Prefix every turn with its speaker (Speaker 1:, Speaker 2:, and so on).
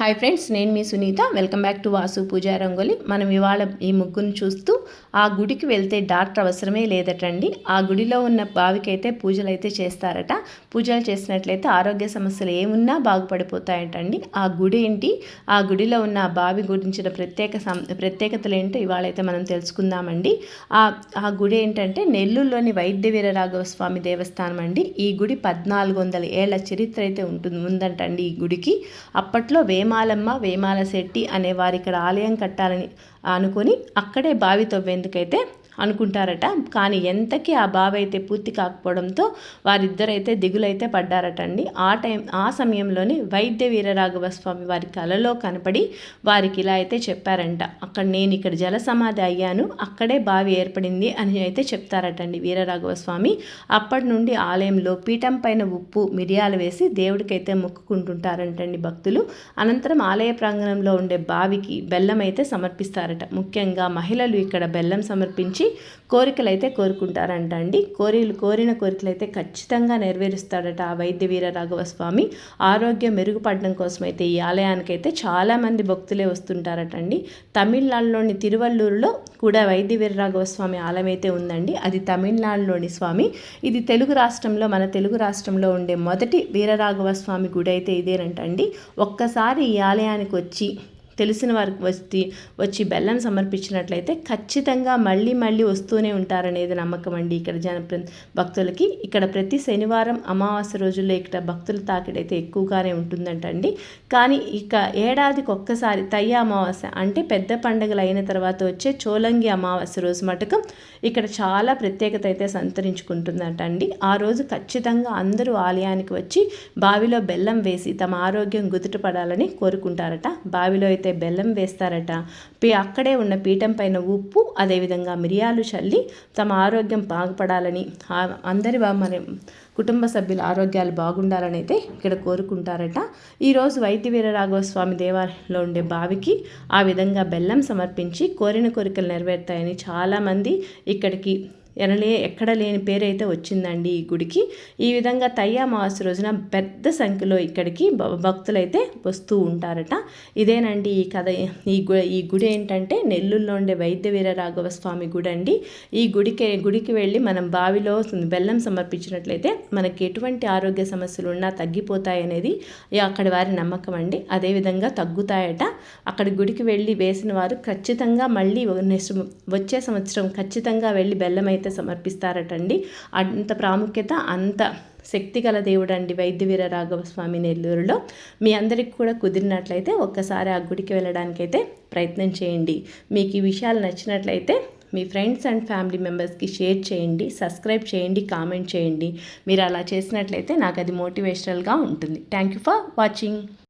Speaker 1: Hi friends నేను మీ Sunitha. Welcome back to Vasu Pooja Rangoli మనం ఇవాళ ఈ ముగ్గును చూస్తూ ఆ గుడికి వెళ్తే డాక్టర్ అవసరమే లేదటండి. ఆ గుడిలో ఉన్న బావికైతే పూజలు అయితే చేస్తారట. పూజలు చేసినట్లయితే ఆరోగ్య సమస్యలు ఏమున్నా బాగుపడిపోతాయటండి. ఆ గుడి ఏంటి? ఆ గుడిలో ఉన్న ఆ బావి గురించిన ప్రత్యేక ప్రత్యేకతలు ఏంటో ఇవాళ అయితే మనం తెలుసుకుందామండి. ఆ ఆ గుడి ఏంటంటే నెల్లూరులోని వైద్య వీరరాఘవ స్వామి దేవస్థానం అండి. ఈ గుడి పద్నాలుగు వందల ఏళ్ళ చరిత్ర అయితే ఉంటుంది ఉందంటండి ఈ గుడికి. అప్పట్లో వేమ వేమాలమ్మ వేమాల శెట్టి అనే వారు ఇక్కడ ఆలయం కట్టాలని అనుకొని అక్కడే బావి తవ్వేందుకైతే అనుకుంటారట. కానీ ఎంతకీ ఆ బావి అయితే పూర్తి కాకపోవడంతో వారిద్దరైతే దిగులైతే పడ్డారట అండి ఆ టైం ఆ సమయంలోనే వైద్య వీరరాఘవ స్వామి వారి కలలో కనపడి వారికి ఇలా అయితే చెప్పారంట. అక్కడ నేను ఇక్కడ జల సమాధి అయ్యాను. అక్కడే బావి ఏర్పడింది అని అయితే చెప్తారటండి వీరరాఘవ స్వామి. అప్పటి నుండి ఆలయంలో పీఠం పైన ఉప్పు మిరియాలు వేసి దేవుడికైతే మొక్కుకుంటుంటారంటండి భక్తులు. అనంతరం ఆలయ ప్రాంగణంలో ఉండే బావికి బెల్లం అయితే సమర్పిస్తారట. ముఖ్యంగా మహిళలు ఇక్కడ బెల్లం సమర్పించి కోరికలు అయితే కోరుకుంటారంట అండి కోరికలు కోరిన కోరికలు అయితే ఖచ్చితంగా నెరవేరుస్తాడట ఆ వైద్య వీర రాఘవస్వామి. ఆరోగ్యం మెరుగుపడడం కోసం అయితే ఈ ఆలయానికి అయితే చాలామంది భక్తులే వస్తుంటారట అండి తమిళనాడులోని తిరువల్లూరులో కూడా వైద్య వీర రాఘవస్వామి ఆలయం అయితే ఉందండి. అది తమిళనాడులోని స్వామి. ఇది తెలుగు రాష్ట్రంలో మన తెలుగు రాష్ట్రంలో ఉండే మొదటి వీరరాఘవ స్వామి గుడి అయితే ఇదేనంటండి. ఒక్కసారి ఈ ఆలయానికి వచ్చి తెలిసిన వారికి వచ్చి వచ్చి బెల్లం సమర్పించినట్లయితే ఖచ్చితంగా మళ్ళీ మళ్ళీ వస్తూనే ఉంటారనేది నమ్మకం అండి ఇక్కడ జన భక్తులకి. ఇక్కడ ప్రతి శనివారం అమావాస్య రోజుల్లో ఇక్కడ భక్తుల తాకిడైతే ఎక్కువగానే ఉంటుందంటండి కానీ ఇక ఏడాదికి ఒక్కసారి తయ్య అమావాస్య అంటే పెద్ద పండుగలు అయిన తర్వాత వచ్చే చోలంగి అమావాస్య రోజు మటుకు ఇక్కడ చాలా ప్రత్యేకత అయితే సంతరించుకుంటుందట అండి. ఆ రోజు ఖచ్చితంగా అందరూ ఆలయానికి వచ్చి బావిలో బెల్లం వేసి తమ ఆరోగ్యం గుదుటపడాలని కోరుకుంటారట. బావిలో అయితే అయితే బెల్లం వేస్తారట. అక్కడే ఉన్న పీఠం పైన ఉప్పు అదేవిధంగా మిరియాలు చల్లి తమ ఆరోగ్యం బాగుపడాలని అందరి మన కుటుంబ సభ్యుల ఆరోగ్యాలు బాగుండాలని అయితే ఇక్కడ కోరుకుంటారట. ఈరోజు వైద్య వీరరాఘవ స్వామి దేవాలయంలో ఉండే బావికి ఆ విధంగా బెల్లం సమర్పించి కోరిన కోరికలు నెరవేరుతాయని చాలామంది ఇక్కడికి ఎనలే ఎక్కడ లేని పేరైతే వచ్చిందండి ఈ గుడికి. ఈ విధంగా తయ్య రోజున పెద్ద సంఖ్యలో ఇక్కడికి భక్తులైతే వస్తూ ఉంటారట. ఇదేనండి ఈ కథ. ఈ గు ఈ గుడి ఏంటంటే నెల్లూరులో ఉండే వైద్య వీర రాఘవ స్వామి గుడి అండి ఈ గుడికి గుడికి వెళ్ళి మనం బావిలో బెల్లం సమర్పించినట్లయితే మనకి ఎటువంటి ఆరోగ్య సమస్యలు ఉన్నా తగ్గిపోతాయి అనేది అక్కడి వారి నమ్మకం అండి. అదేవిధంగా తగ్గుతాయట. అక్కడ గుడికి వెళ్ళి వేసిన వారు ఖచ్చితంగా మళ్ళీ నెక్స్ట్ వచ్చే సంవత్సరం ఖచ్చితంగా వెళ్ళి బెల్లం అయితే అయితే సమర్పిస్తారటండి. అంత ప్రాముఖ్యత అంత శక్తిగల దేవుడు అండి వైద్యవీర రాఘవ స్వామి నెల్లూరులో. మీ అందరికి కూడా కుదిరినట్లయితే ఒక్కసారి ఆ గుడికి వెళ్ళడానికైతే ప్రయత్నం చేయండి. మీకు ఈ విషయాలు నచ్చినట్లయితే మీ ఫ్రెండ్స్ అండ్ ఫ్యామిలీ మెంబర్స్కి షేర్ చేయండి సబ్స్క్రైబ్ చేయండి కామెంట్ చేయండి. మీరు అలా చేసినట్లయితే నాకు అది మోటివేషనల్గా ఉంటుంది. Thank you for watching.